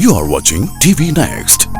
You are watching TV Next.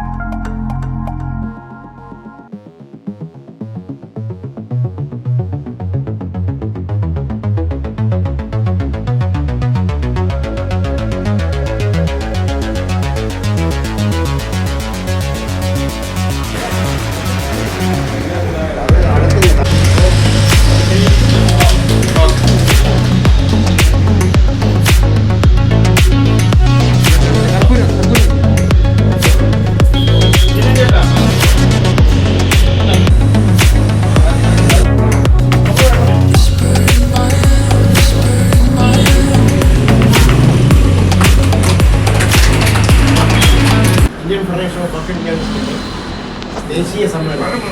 ദേശീയ സമ്മേളനം.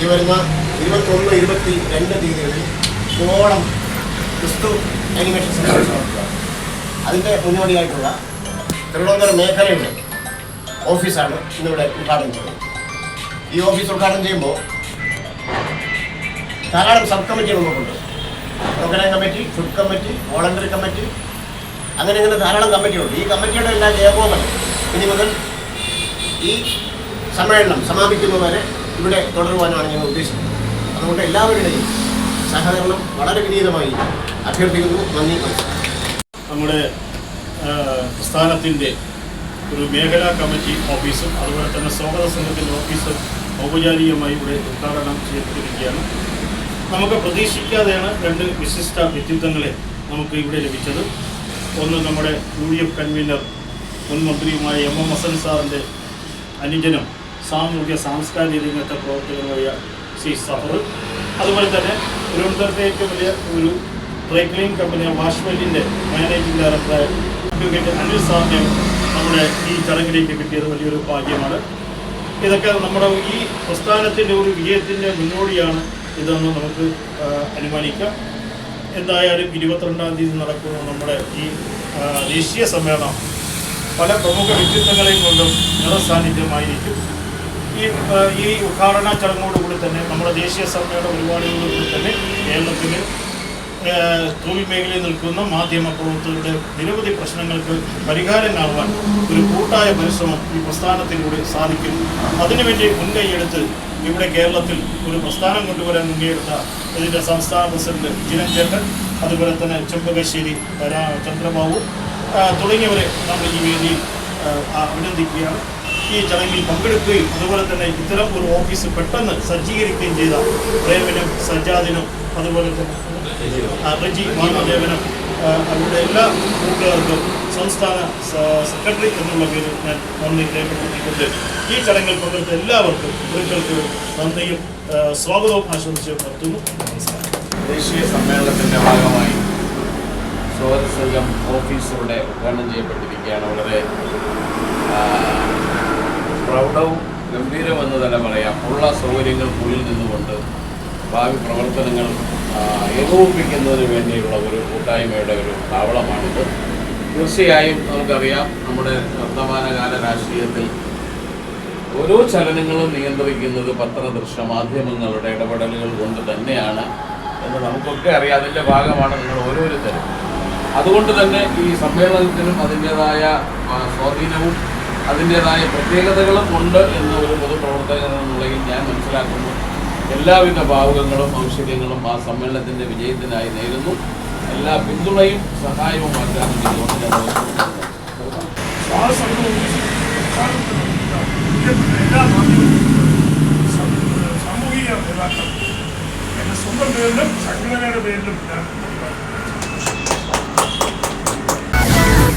ഈ വരുന്ന ഇരുപത്തൊന്ന് ഇരുപത്തി രണ്ട് തീയതികളിൽ കോളം ക്രിസ്തു അനിമേഷൻ സമ്മേളനം നടത്തുക. അതിന്റെ മുന്നോടിയായിട്ടുള്ള തിരുവനന്തപുരം മേഖലയുടെ ഓഫീസാണ് ഇന്നിവിടെ ഉദ്ഘാടനം ചെയ്യുന്നത്. ഈ ഓഫീസ് ഉദ്ഘാടനം ചെയ്യുമ്പോൾ ധാരാളം സബ് കമ്മിറ്റികൾ നമുക്കുണ്ട്. Programme committee food committee voluntary committee അങ്ങനെ അങ്ങനെ ധാരാളം കമ്മിറ്റികളുണ്ട്. ഈ കമ്മിറ്റിയുടെ എല്ലാ ഏകോപനം ഇനി മുതൽ ഈ സമ്മേളനം സമാപിക്കുന്നതുവരെ ഇവിടെ തുടരുവാനാണ് ഞങ്ങൾ ഉദ്ദേശിക്കുന്നത്. അതുകൊണ്ട് എല്ലാവരുടെയും സഹകരണം വളരെ വിനീതമായി അഭ്യർത്ഥിക്കുന്നു. നന്ദി നമ്മുടെ പ്രസ്ഥാനത്തിന്റെ ഒരു മേഖലാ കമ്മിറ്റി ഓഫീസും അതുപോലെ തന്നെ സ്വാഗത സംഘത്തിന്റെ ഓഫീസും ഔപചാരികമായി ഇവിടെ ഉദ്ഘാടനം ചെയ്യപ്പെട്ടിരിക്കുകയാണ് നമുക്ക് പ്രതീക്ഷിക്കാതെയാണ് രണ്ട് വിശിഷ്ട വ്യക്തിത്വങ്ങളെ നമുക്ക് ഇവിടെ ലഭിച്ചത്. ഒന്ന് നമ്മുടെ യു ഡി എഫ് കൺവീനർ മുൻ മന്ത്രിയുമായ എം എം ഹസൻ സാറിന്റെ അനുജനും സാമൂഹ്യ സാംസ്കാരിക രംഗത്തെ പ്രവർത്തകനുമായ സി സഫർ. അതുപോലെ തന്നെ തിരുവനന്തപുരത്തെ ഏറ്റവും വലിയ ഒരു ഡ്രൈ ക്ലീൻ കമ്പനി വാഷ്മെല്ലിന്റെ മാനേജിംഗ് ഡയറക്ടറായ അഡ്വക്കേറ്റ് അനിൽ സാറിനെ നമ്മുടെ ഈ ചടങ്ങിലേക്ക് കിട്ടിയത് വലിയൊരു ഭാഗ്യമാണ്. ഇതൊക്കെ നമ്മുടെ ഈ പ്രസ്ഥാനത്തിന്റെ ഒരു വിജയത്തിന്റെ മുന്നോടിയാണ് ഇതെന്ന് നമുക്ക് അനുമാനിക്കാം. എന്തായാലും ഇരുപത്തിരണ്ടാം തീയതി നടക്കുന്ന നമ്മുടെ ഈ ദേശീയ സമ്മേളനം. പല പ്രമുഖ വ്യക്തിത്വങ്ങളെയും കൊണ്ടും നിറസാന്നിധ്യമായിരിക്കും. ഈ ഈ ഉദ്ഘാടന ചടങ്ങോടുകൂടി തന്നെ നമ്മുടെ ദേശീയ സഭയുടെ പരിപാടികളോടുകൂടി തന്നെ കേരളത്തിൽ തൊഴിൽ മേഖലയിൽ നിൽക്കുന്ന മാധ്യമ പ്രവർത്തകരുടെ നിരവധി പ്രശ്നങ്ങൾക്ക് പരിഹാരം കാണുവാൻ ഒരു കൂട്ടായ പരിശ്രമം ഈ പ്രസ്ഥാനത്തിലൂടെ സാധിക്കും. അതിനുവേണ്ടി മുൻകൈയെടുത്ത് ഇവിടെ കേരളത്തിൽ ഒരു പ്രസ്ഥാനം കൊണ്ടുവരാൻ മുൻകൈയെടുത്ത ഇതിന്റെ സംസ്ഥാന പ്രസിഡന്റ് ജിനൻ ചേട്ടൻ അതുപോലെ തന്നെ ചെമ്പകശ്ശേരി ചന്ദ്രബാബു തുടങ്ങിയവരെ നമ്മൾ ഈ വേദിയിൽ അഭിനന്ദിക്കുകയാണ്. ഈ ചടങ്ങിൽ പങ്കെടുക്കുകയും അതുപോലെ തന്നെ ഇത്തരം ഒരു ഓഫീസ് പെട്ടെന്ന് സജ്ജീകരിക്കുകയും ചെയ്ത പ്രേമനും സജ്ജാദിനും അതുപോലെ തന്നെ റജി മാനദേവനും അവരുടെ എല്ലാ കൂട്ടുകാർക്കും സംസ്ഥാന സെക്രട്ടറി എന്നുള്ള പേരിൽ ഞാൻ നന്ദി രേഖപ്പെടുത്തിക്കൊണ്ട് ഈ ചടങ്ങിൽ പങ്കെടുത്ത എല്ലാവർക്കും ഒരിക്കൽക്ക് നന്ദിയും സ്വാഗതവും ആശംസിച്ച് നടത്തുന്നു നമസ്കാരം. ദേശീയ സമ്മേളനത്തിന്റെ ഭാഗമായി സ്വാതന്ത്ര്യം ഓഫീസിലൂടെ ഉദ്ഘാടനം ചെയ്യപ്പെട്ടിരിക്കുകയാണ്. വളരെ പ്രൗഢവും ഗംഭീരമെന്ന് തന്നെ പറയാം. ഉള്ള സൗകര്യങ്ങൾ ഉള്ളിൽ നിന്നുകൊണ്ട് ഭാവി പ്രവർത്തനങ്ങൾ ഏകോപിപ്പിക്കുന്നതിന് വേണ്ടിയുള്ള ഒരു കൂട്ടായ്മയുടെ ഒരു താവളമാണിത്. തീർച്ചയായും നമുക്കറിയാം നമ്മുടെ വർത്തമാനകാല രാഷ്ട്രീയത്തിൽ ഓരോ ചലനങ്ങളും നിയന്ത്രിക്കുന്നത് പത്രദൃശ്യ മാധ്യമങ്ങളുടെ ഇടപെടലുകൾ കൊണ്ട് തന്നെയാണ് എന്ന് നമുക്കൊക്കെ അറിയാം. അതിന്റെ ഭാഗമാണ് നിങ്ങൾ ഓരോരുത്തരും. അതുകൊണ്ട് തന്നെ ഈ സമ്മേളനത്തിനും അതിന്റെതായ സ്വാധീനവും അതിന്റെതായ പ്രത്യേകതകളും ഉണ്ട് എന്ന് ഒരു പൊതുപ്രവർത്തകൻ എന്ന നിലയിൽ ഞാൻ മനസ്സിലാക്കുന്നു എല്ലാവിധ ഭാവുകങ്ങളും ഔഷധ്യങ്ങളും ആ സമ്മേളനത്തിന്റെ വിജയത്തിനായി നേരുന്നു എല്ലാ പിന്തുണയും സഹായവും ആഗ്രഹിക്കുന്നു. എല്ലാ സാമൂഹിക നേതാക്കൾ എന്റെ സ്വന്തം പേരിലും സംഘടനയുടെ പേരിലും ഞാൻ